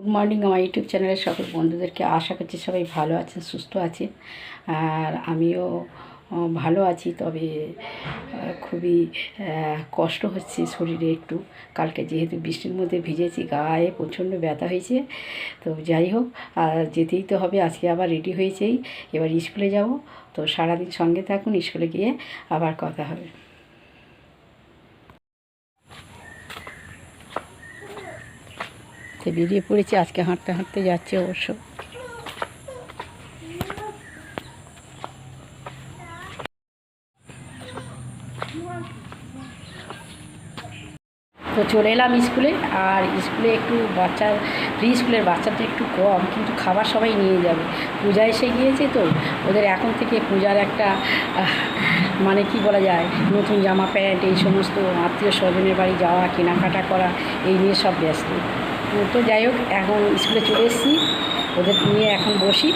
Good morning আমার YouTube চ্যানেলের সকল বন্ধুদেরকে আশা করছি সবাই ভালো আছেন, সুস্থ আছেন। আর আমিও ভালো আছি, তবে খুবই কষ্ট হচ্ছে শরীরে একটু। কালকে যেহেতু বৃষ্টির মধ্যে ভিজেছি, গায়ে প্রচণ্ড ব্যথা হয়েছে। তো যাই হোক, আর যেতেই তো হবে, আজকে আবার রেডি হয়েছেই। এবার স্কুলে যাব, তো সারাদিন সঙ্গে থাকুন, স্কুলে গিয়ে আবার কথা হবে। তো বেরিয়ে পড়েছি, আজকে হাঁটতে হাঁটতে যাচ্ছে অবশ্য। তো চলে এলাম স্কুলে, আর স্কুলে একটু বাচ্চার প্রি স্কুলের বাচ্চাটা একটু কম, কিন্তু খাবার সবাই নিয়ে যাবে। পূজা এসে গিয়েছে তো, ওদের এখন থেকে পূজার একটা মানে কি বলা যায়, নতুন জামা প্যান্ট, এই সমস্ত আত্মীয় স্বজনের বাড়ি যাওয়া, কেনাকাটা করা, এই নিয়ে সব ব্যস্ত। তো যাই হোক, এখন স্কুলে চলে এসেছি। ওদের নিয়ে এখন বসি।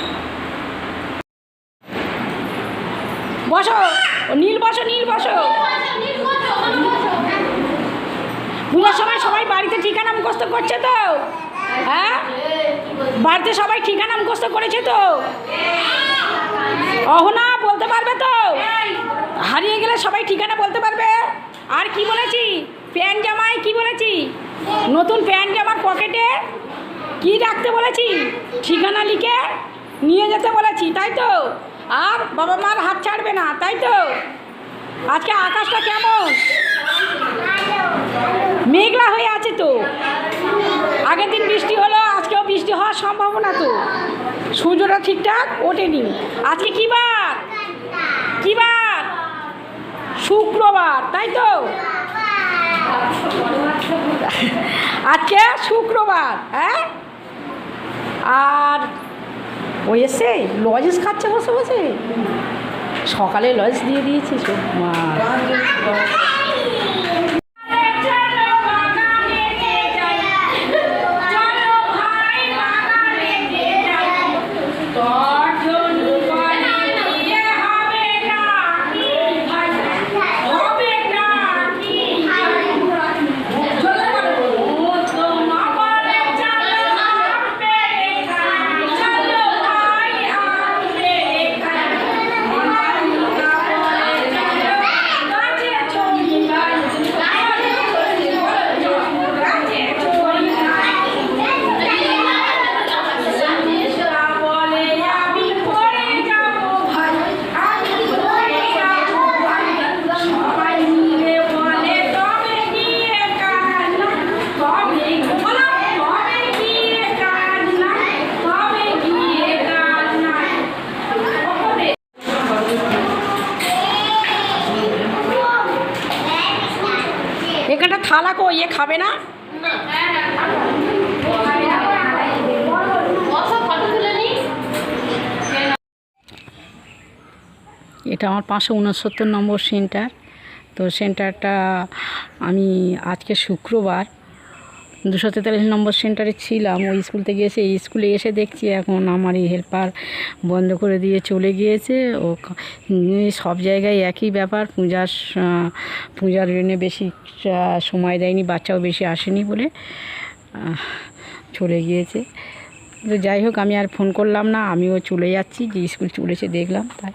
বসো! নীল বসো নীল বসো! পূজার সময় সবাই বাড়িতে ঠিকানা মুখস্থ করছে তো? হ্যাঁ? বাড়িতে সবাই ঠিকানা মুখস্থ করেছে তো? অহনা, বলতে পারবে তো? হারিয়ে গেলে সবাই ঠিকানা বলতে পারবে? আর কি বলেছি? প্যান্ট জামায় কি বলেছি? নতুন প্যান্ট আমার পকেটে? কি রাখতে বলেছি? ঠিকানা লিখে নিয়ে যেতে বলেছি, তাই তো? আর বাবা মার হাত ছাড়বে না, তাই তো? আজকে আকাশটা কেমন? মেঘলা হয়ে আছে তো। আগের দিন বৃষ্টি হলো, আজকেও বৃষ্টি হওয়ার সম্ভাবনা তো। সূর্যটা ঠিকঠাক ওঠেনি। আজকে কী বার? কী বার? শুক্রবার, তাই তো? আজকে শুক্রবার হ্যাঁ? আর ওই এসে লজেস খাচ্ছে বসে বসে? সকালে লজ দিয়ে দিয়েছি মা। থালা কো ইয়ে খাবে না? এটা আমার পাঁচশো উনসত্তর নম্বর সেন্টার। তো সেন্টারটা আমি আজকে শুক্রবার দুশো তেতাল্লিশ নম্বর সেন্টারে ছিলাম। ওই স্কুল থেকে এসে, এই স্কুলে এসে দেখছি এখন আমার এই হেল্পার বন্ধ করে দিয়ে চলে গিয়েছে। ও সব জায়গায় একই ব্যাপার। পূজার পূজার জন্য বেশি সময় দেয়নি, বাচ্চাও বেশি আসেনি বলে চলে গিয়েছে। তো যাই হোক, আমি আর ফোন করলাম না, আমিও চলে যাচ্ছি। যে স্কুল চলেছে, দেখলাম, তাই।